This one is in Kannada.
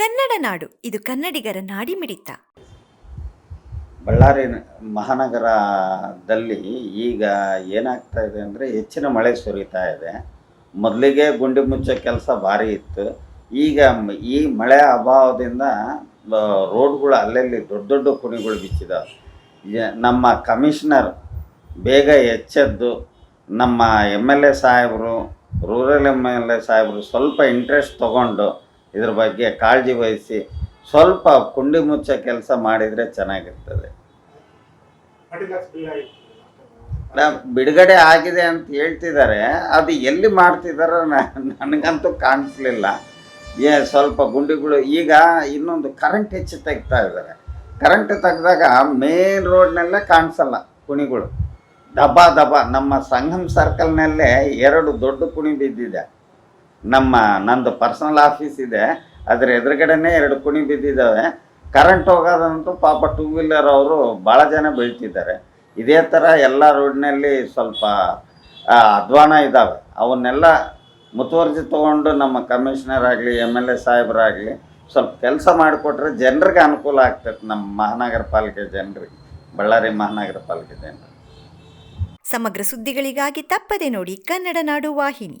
ಕನ್ನಡ ನಾಡು, ಇದು ಕನ್ನಡಿಗರ ನಾಡಿಮಿಡಿತ. ಬಳ್ಳಾರಿ ಮಹಾನಗರದಲ್ಲಿ ಈಗ ಏನಾಗ್ತಾ ಇದೆ ಅಂದರೆ ಹೆಚ್ಚಿನ ಮಳೆ ಸುರಿತಾ ಇದೆ. ಮೊದಲಿಗೆ ಗುಂಡಿ ಮುಚ್ಚೋ ಕೆಲಸ ಭಾರಿ ಇತ್ತು. ಈಗ ಈ ಮಳೆ ಅಭಾವದಿಂದ ರೋಡ್ಗಳು ಅಲ್ಲಲ್ಲಿ ದೊಡ್ಡ ದೊಡ್ಡ ಕುಣಿಗಳು ಬಿಚ್ಚಿದಾವೆ. ನಮ್ಮ ಕಮಿಷನರ್ ಬೇಗ ಎಚ್ಚೆದ್ದು, ನಮ್ಮ ಎಂ ಎಲ್ ಎ ಸಾಹೇಬರು, ರೂರಲ್ ಎಂ ಎಲ್ ಎ ಸಾಹೇಬರು ಸ್ವಲ್ಪ ಇಂಟ್ರೆಸ್ಟ್ ತೊಗೊಂಡು ಇದ್ರ ಬಗ್ಗೆ ಕಾಳಜಿ ವಹಿಸಿ ಸ್ವಲ್ಪ ಕುಂಡಿ ಮುಚ್ಚ ಕೆಲಸ ಮಾಡಿದರೆ ಚೆನ್ನಾಗಿರ್ತದೆ. ಬಿಡುಗಡೆ ಆಗಿದೆ ಅಂತ ಹೇಳ್ತಿದ್ದಾರೆ. ಅದು ಎಲ್ಲಿ ಮಾಡ್ತಿದಾರೋ ನನಗಂತೂ ಕಾಣಿಸ್ಲಿಲ್ಲ. ಏ, ಸ್ವಲ್ಪ ಗುಂಡಿಗಳು ಈಗ ಇನ್ನೊಂದು ಕರೆಂಟ್ ಹೆಚ್ಚು ತೆಗ್ತಾ ಇದ್ದಾರೆ ಕರೆಂಟ್ ತೆಗೆದಾಗ ಮೇನ್ ರೋಡ್ನಲ್ಲೇ ಕಾಣಿಸಲ್ಲ ಕುಣಿಗಳು. ದಬಾ ದಬಾ ನಮ್ಮ ಸಂಗಮ್ ಸರ್ಕಲ್ನಲ್ಲೇ ಎರಡು ದೊಡ್ಡ ಕುಣಿ ಬಿದ್ದಿದೆ. ನಮ್ಮ ನಂದು ಪರ್ಸನಲ್ ಆಫೀಸ್ ಇದೆ. ಅದ್ರ ಎದುರುಗಡೆನೆ ಎರಡು ಕುಣಿ ಬಿದ್ದಿದ್ದಾವೆ ಕರೆಂಟ್ ಹೋಗೋದಂತೂ ಪಾಪ ಟೂ ವೀಲರ್ ಅವರು ಭಾಳ ಜನ ಬೀಳ್ತಿದ್ದಾರೆ. ಇದೇ ಥರ ಎಲ್ಲ ರೋಡ್ನಲ್ಲಿ ಸ್ವಲ್ಪ ಅಧ್ವಾನ ಇದ್ದಾವೆ ಅವನ್ನೆಲ್ಲ ಮುತುವರ್ಜಿ ತೊಗೊಂಡು ನಮ್ಮ ಕಮಿಷನರ್ ಆಗಲಿ ಎಂ ಎಲ್ ಎ ಸಾಹೇಬರಾಗಲಿ ಸ್ವಲ್ಪ ಕೆಲಸ ಮಾಡಿಕೊಟ್ರೆ ಜನರಿಗೆ ಅನುಕೂಲ ಆಗ್ತೈತೆ ನಮ್ಮ ಮಹಾನಗರ ಪಾಲಿಕೆ ಜನರಿಗೆ, ಬಳ್ಳಾರಿ ಮಹಾನಗರ ಪಾಲಿಕೆ ಜನರಿಗೆ. ಸಮಗ್ರ ಸುದ್ದಿಗಳಿಗಾಗಿ ತಪ್ಪದೆ ನೋಡಿ ಕನ್ನಡ ನಾಡು ವಾಹಿನಿ.